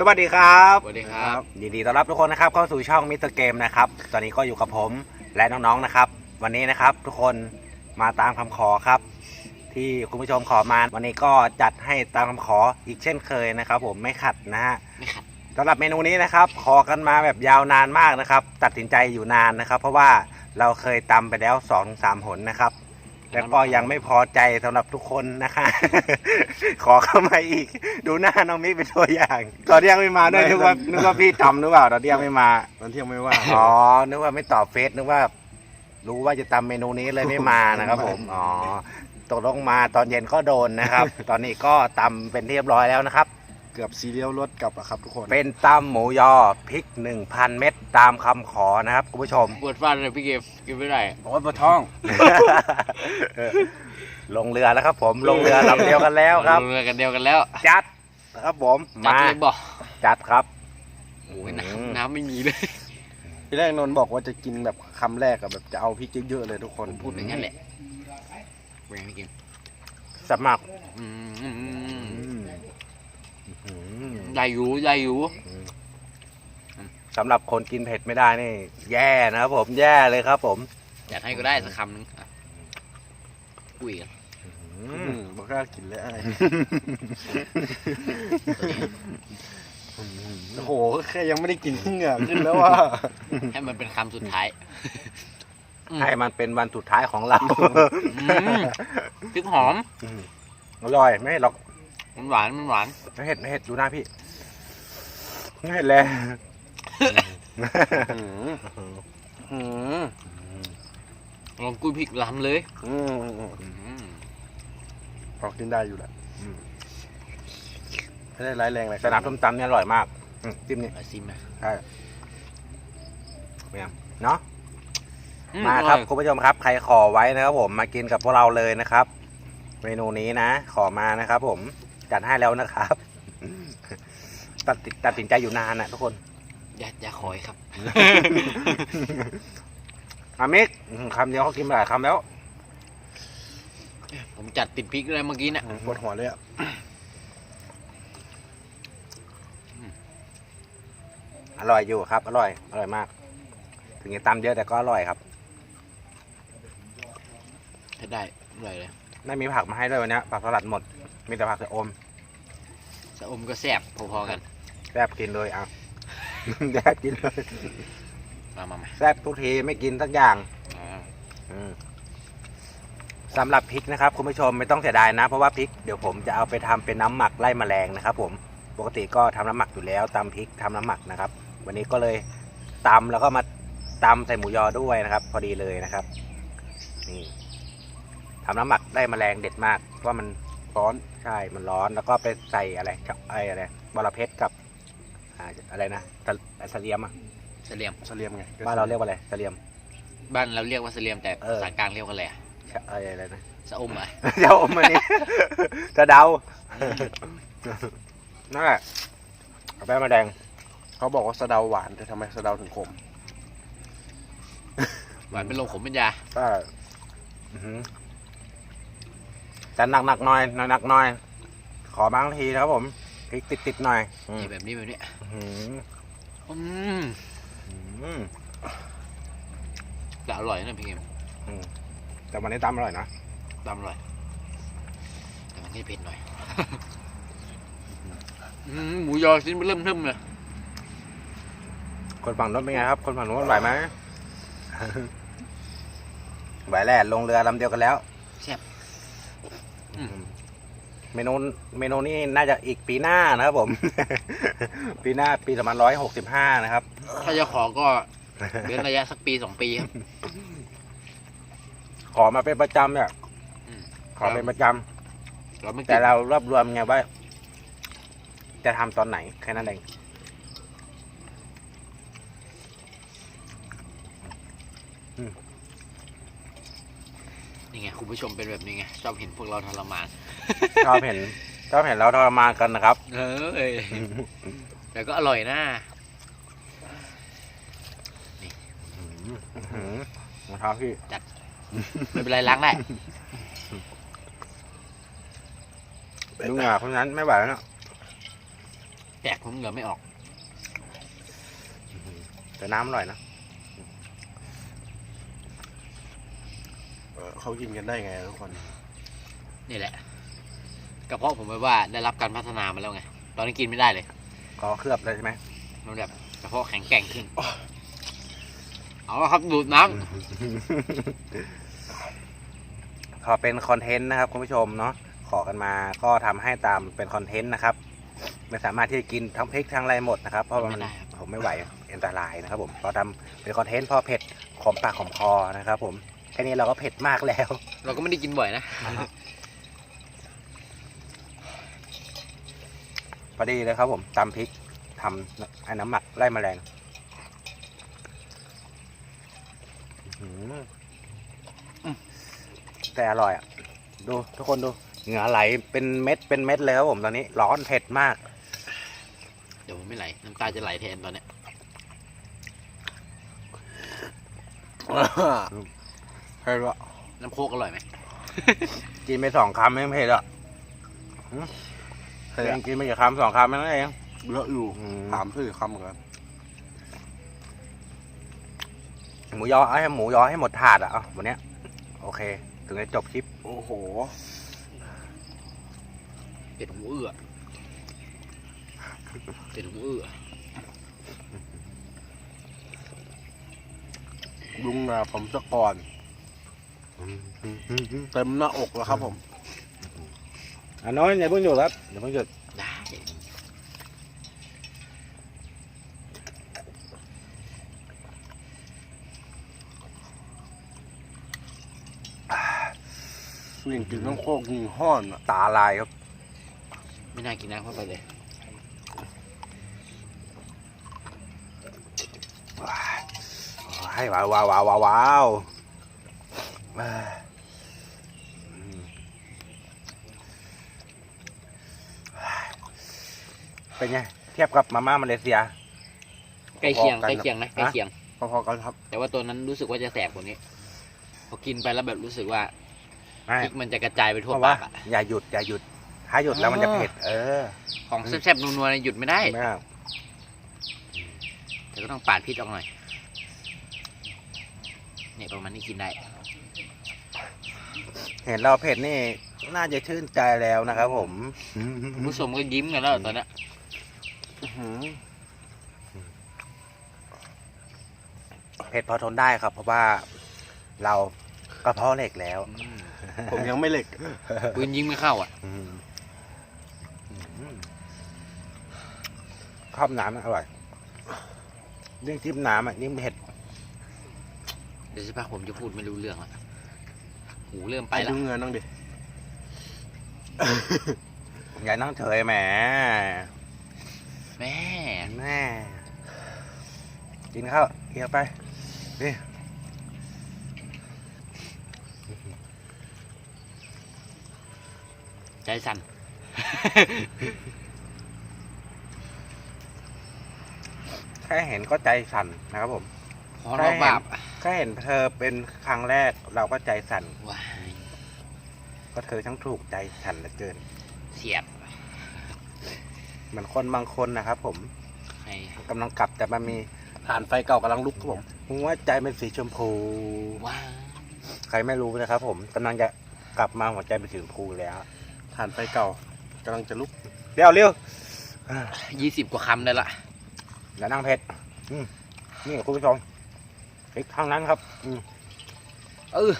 สวัสดีครับสวัสดีครับ ยินดีต้อนรับทุกคนนะครับเข้าสู่ช่องมิสเตอร์เกมนะครับ ตอนนี้ก็อยู่กับผมและน้องๆนะครับ วันนี้นะครับทุกคนมาตามคำขอครับ ที่คุณผู้ชมขอมา วันนี้ก็จัดให้ตามคำขออีกเช่นเคยนะครับ ผมไม่ขัดนะฮะไม่ขัด สำหรับเมนูนี้นะครับ ขอกันมาแบบยาวนานมากนะครับ ตัดสินใจอยู่นานนะครับ เพราะว่าเราเคยตำไปแล้ว2อถึงสหนนะครับ แล้วก็ยังไม่พอใจสำหรับทุกคนนะคะ ขอเข้ามาอีก ดูหน้าน้องมิกเป็นตัวอย่าง ตอนที่ยังไม่มาด้วยนึกว่านึกว่าพี่ทำหรือเปล่าตอนที่ยังไม่มา ตอนเที่ยงไม่ว่างอ๋อ นึกว่าไม่ตอบเฟซนึกว่า รู้ว่าจะทำเมนูนี้เลยไม่มานะครับผม อ๋อตกลงมาตอนเย็นก็โดนนะครับ ตอนนี้ก็ตำเป็นที่เรียบร้อยแล้วนะครับ เกือบซีเรียลรถกลับอะครับทุกคน เป็นตำหมูยอพริก 1,000 เม็ด ตามคำขอนะครับคุณผู้ชม ปวดฟันเลยพี่เกมกินไม่ได้โอ้ยปวดท้อง ลงเรือแล้วครับ ผมลงเรือลำเดียวกันแล้วครับ เรือกันเดียวกันแล้วจัดครับผมจัดมาเลยบอกจัดครับ โอ้ยอืมน้ำน้ำไม่มีเลยพี่แรกนนท์บอกว่าจะกินแบบคำแรกอะแบบจะเอาพริกเยอะๆเลยทุกคนพูดอย่างนั้นแหละเป็นไงพี่เกมสมัครอืมอืมอืมอืมได้อยู่ได้อยู่ สำหรับคนกินเผ็ดไม่ได้นี่ แย่นะครับผมแย่เลยครับ ผมอยากให้ก็ได้สักคำหนึงอะอุ้ยกันอือืมมบอกกล้ากินแล้วไอ้โอ้โหแค่ยังไม่ได้กินเหงื่อขึ้นแล้วว่า ให้มันเป็นคำสุดท้ายอืมให้มันเป็นวันสุดท้ายของเรา อืมพริกหอมอืมอร่อยไม่เห็ดหรอกมันหวานมันหวานไม่เห็ดไม่เห็ดดูหน้าพี่ไม่เห็ดเลย อืมลองกุ้ยพริกล้ำเลยอืมอืมอืมอืมพอกินได้อยู่แหละไม่ได้ร้ายแรงอะไรสนับส้มตำเนี่ยอร่อยมากอืมจิ้มนี่เอาซิมนะใช่เนี่ยเนาะ อืมาครับออยคุณผู้ชมครับ ใครขอไว้นะครับผมมากินกับพวกเราเลยนะครับ เมนูนี้นะ ขอมานะครับผมจัดให้แล้วนะครับ ตัดสินตัดสินใจอยู่นานนะทุกคน อย่าอย่าคอยครับ อามิกอืมคำเดียวเขากินไปหลายคำแล้วผมจัดติดพริกเลยเมื่อกี้เนี่ยปวดหัวเลยอะอร่อยอยู่ครับ อร่อย อร่อยมาก ถึงจะตำเยอะแต่ก็อร่อยครับถ้าได้อร่อยเลยไม่มีผักมาให้ด้วยวันนี้ผักสลัดหมด มีแต่ผักจะอมสะอมก็แซ่บพอๆกัน แซ่บกินเลยเอา แซ่บกินเลยมามามาแซ่บทุกทีไม่กินสักอย่างอ่าอืมสำหรับพริกนะครับคุณผู้ชมไม่ต้องเสียดายนะ เพราะว่าพริกเดี๋ยวผมจะเอาไปทำเป็นน้ำหมักไล่แมลงนะครับ ผมปกติก็ทำน้ำหมักอยู่แล้วตำพริกทำน้ำหมักนะครับ วันนี้ก็เลยตำแล้วก็มาตำใส่หมูยอด้วยนะครับ พอดีเลยนะครับ นี่ทำน้ำหมักไล่แมลงเด็ดมากเพราะว่ามันร้อนใช่มันร้อนแล้วก็ไปใส่อะไรกับไอ้อะไรบอระเพ็ดกับ อ่าอะไรนะสะสะเลียมอะเสลียม เสลียมไงบ้านเราเรียกว่าอะไรสะเลียม บ้านเราเรียกว่าเสลียมแต่เออ ภาษากลางเรียกว่าอะไรอะใช่อะไรอะไรนะสะอมอะเดี๋ยวมันนี่จะเดานั่นแหละเอาแป้งมาแดง เขาบอกว่าสะเดาหวานแต่ทำไมสะเดาถึงขมหวานเป็นลมขมเป็นยาก็อื้อหือแต่หนักหนักๆหน่อยหนักหนักๆหน่อย ขอบางทีนะครับผม พริกติดติดๆหน่อยอืมนี่แบบนี้แบบนี้อื้อหืออืมอืมแต่อร่อยนะพี่เกมอืมแต่วันนี้ตำอร่อยนะตามอร่อยแต่มันให้เผ็ดหน่อยอืมหมูยอชิ้นเริ่มเทิมเลยคนฝั่งนู้นเป็นไงครับ คนฝั่งนู้นไหวไหม ไหวแหละลงเรือลำเดียวกันแล้ว แซ่บอืม เมนูเมนูนี้น่าจะอีกปีหน้านะครับผม ปีหน้าปีสองพันร้อยหกสิบห้านะครับ ถ้าจะขอก็เว้นระยะสักปีสองปีครับ ขอมาเป็นประจำเนี่ยอืมขอเป็นประจเราไม่ำกิแต่นเรารวบรวมไงว่า จะทำตอนไหนแค่นั้นเอง นี่ไงคุณผู้ชมเป็นแบบนี้ไงชอบเห็นพวกเราทรมานชอบเห็นชอบเห็นเราทรมานกันนะครับ เออแต่ก็อร่อยนะหืมรองเท้าพี่ไม่เป็นไรล้างได้ดูเหงาเพราะฉะนั้นไม่ไหวแล้วเนอะแตกผมเหงื่อไม่ออกแต่น้ำอร่อยนะ เออเขากินกันได้ไงทุกคน นี่แหละกระเพาะผมไปว่าได้รับการพัฒนามาแล้วไง ตอนนี้กินไม่ได้เลยก็เคลือบเลยใช่ไหมมันแบบกระเพาะแข็งแกร่งขึ้น เอาละครับดูดน้ำพอเป็นคอนเทนต์นะครับคุณผู้ชมเนาะขอกันมาก็ทำให้ตามเป็นคอนเทนต์นะครับ ไม่สามารถที่จะกินทั้งพริกทั้งอะไรหมดนะครับ เพราะว่ามันไม่ได้ครับผมไม่ไหวอันตรายนะครับ ผมพอทำเป็นคอนเทนต์พอเผ็ดขมปากขมคอนะครับ ผมแค่นี้เราก็เผ็ดมากแล้ว เราก็ไม่ได้กินบ่อยนะ พอดีเลยครับผมตำพริกทำไอ้น้ำหมักไล่แมลงอื้อหือแต่อร่อยอะ ดูทุกคนดูเหงื่อไหลเป็นเม็ดเป็นเม็ดเลยครับผมตอนนี้ ร้อนเผ็ดมาก เดี๋ยวผมไม่ไหล น้ำตาจะไหลแทนตอนเนี้ย ใช่ละน้ำโคกอร่อยไหม กินไปสองคำไม่เผ็ดอะหือใช่เอละงกินไปกี่คำสองคำนั่นเองเยอะอยู่อืมสามสี่คำเหมือนกันหมูยอเอาให้หมูยอให้หมดถาดอะเอาวันเนี้ย โอเค ถึงจะจบคลิป โอ้โหเป็ดหูเอื้อเป็ดหูเอื้อลุงนะผมจะก่อน เต็มหน้าอกแล้วครับผมอะน้อยอย่าเพิ่งหยุดครับอย่าเพิ่งหยุดได้ยิงกินต้องโคกยิงห้อนอะตาลายครับ ไม่น่ากินน้ำเข้าไปเลยให้ว้าวว้าวว้าวว้าว ว้าวอ่าอืมเป็นไงเทียบกับมาม่ามาเลเซียใกล้เคียงพอๆกันใกล้เคียงนะใกล้เคียงพอๆกันครับ แต่ว่าตัวนั้นรู้สึกว่าจะแสบกว่านี้พอกินไปแล้วแบบรู้สึกว่าไม่พริกมันจะกระจายไปเพทั่วราะว่าปากอะอย่าหยุดอย่าหยุด ถ้าหยุดแล้วมันจะเผ็ด เออ ของแซ่บๆนัวๆเนี่ยหยุดไม่ได้ไม่เอาแต่ก็ต้องปาดพิษออกหน่อยเนี่ยประมาณนี้กินได้ เห็นเราเผ็ดนี่น่าจะชื่นใจแล้วนะครับผมคุณผู้ชมก็ยิ้มกันแล้วตอนเนี้ยอื้อหือเผ็ดพอทนได้ครับ เพราะว่าเรากระเพาะเหล็กแล้วอืมผมยังไม่เหล็กปืนยิงไม่เข้าอะอืมอืมชอบน้ำมันอร่อยยิ่งจิ้มน้ำอะยิ่งเผ็ดเดี๋ยวสักพักผมจะพูดไม่รู้เรื่องละ หูเริ่มไปไปแล้วดูเงินน้องดิ อย่านั่งเฉยแหมแม่แม่กินข้าวเคี้ยวไป นี่ใจสั่น แค่เห็นก็ใจสั่นนะครับผมพอเราบาป แค่เห็นเธอเป็นครั้งแรกเราก็ใจสั่นว้ายก็เธอทั้งถูกใจสั่นเหลือเกิน เสียบเหมือนคนบางคนนะครับ ผมให้กำลังกลับแต่มันมีฐานไฟเก่ากำลังลุกครับผมหัวใจเป็นสีชมพู ว้ายใครไม่รู้นะครับ ผมกำลังจะกลับมาหัวใจเป็นสีชมพูแล้วฐานไฟเก่ากำลังจะลุกเร็วเร็วอ่ายี่สิบกว่าคำได้ละอย่านั่งเพชรอืมนี่คุณผู้ชม อีกทางนั้นครับอืมเออ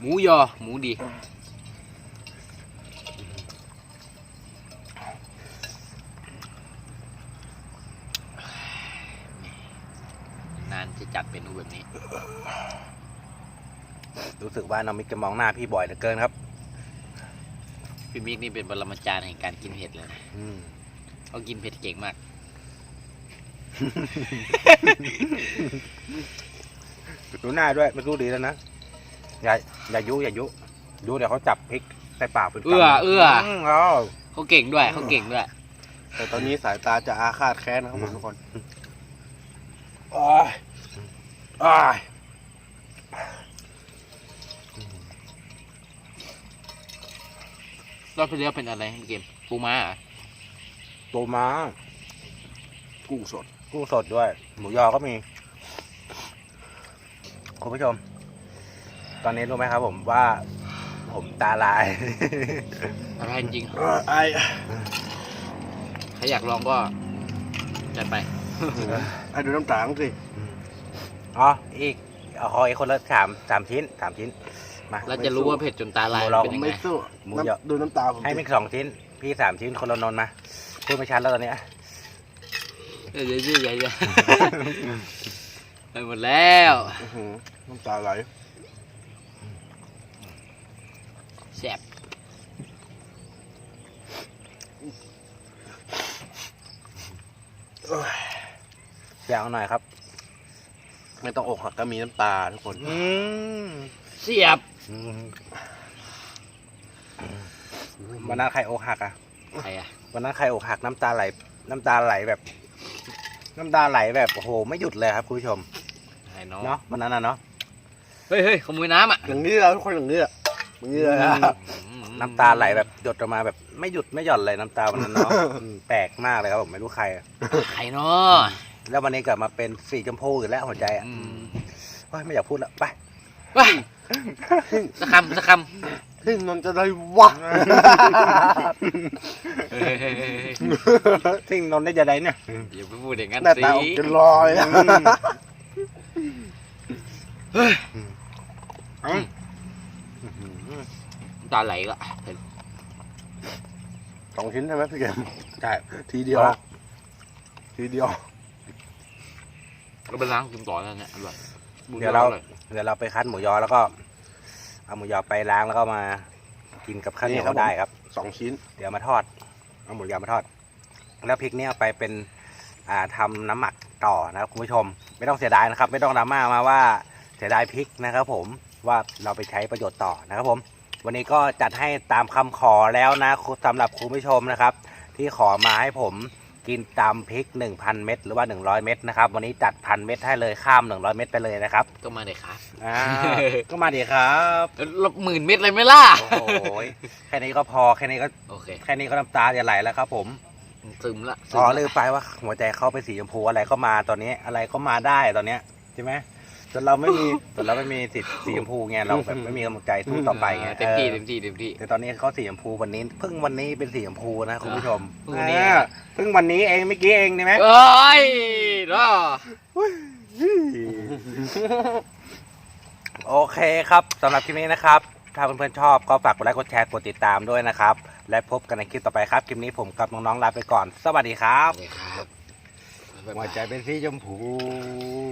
หมูยอ หมูดี นานจะจัดเป็นนูแบบนี้ รู้สึกว่าน้องมิกจะมองหน้าพี่บ่อยเหลือเกินครับ พี่มิกนี่เป็นบรมาจารย์แห่งการกินเผ็ดเลยนะอืม เขากินเผ็ดเก่งมาก ดูหน้าด้วยไม่รู้ดีแล้วนะ อย่าอย่ายุอย่ายุยุเดี๋ยวเขาจับพริกใส่ปากเป็นกำเอื้อเอื้อมเอาเขาเก่งด้วยเขาเก่งด้วย แต่ตอนนี้สายตาจะอาฆาตแค้นนะครับผมทุกคนอ้ายอ้ายรอบที่แล้วเป็นอะไรเกมปูม้าเหรอตัวม้ากุ้งสด กุ้งสดด้วย หมูยอก็มี คุณผู้ชม ตอนนี้รู้ไหมครับผมว่า ผมตาลาย อะไรจริงไอใครอยากลองก็จัดไปไอดูน้ำตาลสิอ๋ออีกเอาขออีกคนละสามสามชิ้นสามชิ้น มาแล้วจะรู้ว่าเผ็ดจนตาลายหมูเราเป็นยังไม่ไงสู้หมูยอน้ำดูน้ำตาผมให้มิกสองชิ้น พี่สามชิ้นคนละนนท์มาพูดไม่ชัดแล้วตอนเนี้ ยเดี๋ยวเดี๋ยวเดี๋ยวเดี๋ยวไปหมดแล้วอื้อหือน้ำตาไหลแซ่บอยากเอาหน่อยครับ ไม่ต้องอกหักก็มีน้ำตาทุกคน อืมเสียบอืมวันนั้นใครอกหักอะ ใครอะวันนั้นใครอกหักน้ำตาไหล น้ำตาไหลแบบ น้ำตาไหลแบบโอ้โหไม่หยุดเลยครับคุณผู้ชมใครน้องเนาะวันนั้นน่ะเนาะเฮ้ยเฮ้ยขโมยน้ำอะอย่างนี้แล้วทุกคนอย่างนี้อะอย่างนี้เลยนะน้ำตาไหลแบบหยดออกมาแบบไม่หยุดไม่หย่อนเลยน้ำตาวันนั้นเนาะอืมแปลกมากเลยครับผมไม่รู้ใครอะใครเนาะแล้ววันนี้กลับมาเป็นสีชมพูอีกแล้วหัวใจอะอืมเฮ้ยไม่อยากพูดแล้วไปว้ายสักคำสักค ที่นนจะได้วะำเฮ้ยเฮ้ยเฮ้ยเฮ้ยสิ่งนนท์ได้จะได้เนี่ยอย่าไปพูดอย่างนั้นสิตาออกจะลอยอะอืมตาไหลก็เผ็ดสองชิ้นใช่ไหมพี่เกมใช่ ทีเดียว ทีเดียวเราไปล้างกินต่อแล้วเนี่ยอร่อยเดี๋ยวเรา ออเดี๋ยวเราไปคั้นหมูยอแล้วก็ เอาหมูยอไปล้างแล้วก็มากินกับข้าวเหนียวได้ครับ สองชิ้น เดี๋ยวมาทอด เอาหมูยอมาทอด แล้วพริกเนี้ยเอาไปเป็นอ่าทำน้ำหมักต่อนะครับคุณผู้ชม ไม่ต้องเสียดายนะครับ ไม่ต้องดราม่ามาว่าเสียดายพริกนะครับ ผมว่าเราไปใช้ประโยชน์ต่อนะครับผม วันนี้ก็จัดให้ตามคำขอแล้วนะสำหรับคุณผู้ชมนะครับ ที่ขอมาให้ผม กินตามพริก 1,000 เม็ดหรือว่า 100 เม็ดนะครับ วันนี้จัดพันเม็ดให้เลยข้าม 100 เม็ดไปเลยนะครับก็มาเลยครับอ่าก็มาดีครับลบหมื่นเม็ดเลยไหมล่ะโอ้โหแค่นี้ก็พอแค่นี้ก็โอเคแค่นี้ก็น้ำตาจะไหลแล้วครับผมซึมละซึอ๋อละลืมไปว่าหัวใจเขาเป็นสีชมพูอะไรก็มาตอนนี้อะไรก็มาได้ตอนเนี้ยใช่ไหม จนเราไม่มีจนเราไม่มีสิทธิ์สีชมพูไงเราแบบไม่มีกำลังใจสู้ต่อไปไงเต็มที่ออเต็มที่เต็มที่ แต่ตอนนี้เขาสีชมพูวันนี้เพิ่งวันนี้เป็นสีชมพูนะคุณผู้ชมเพิ่งวันนี้ อ่าเพิ่งวันนี้เองเมื่อกี้เองใช่ไหมเอ้ยรอโอเคครับสำหรับคลิปนี้นะครับ ถ้าเพื่อนๆชอบก็ฝากกดไลค์กดแชร์กดติดตามด้วยนะครับ และพบกันในคลิปต่อไปครับคลิปนี้ผมกับน้องๆลาไปก่อน สวัสดีครับโอเคครับ หัวใจเป็นสีชมพู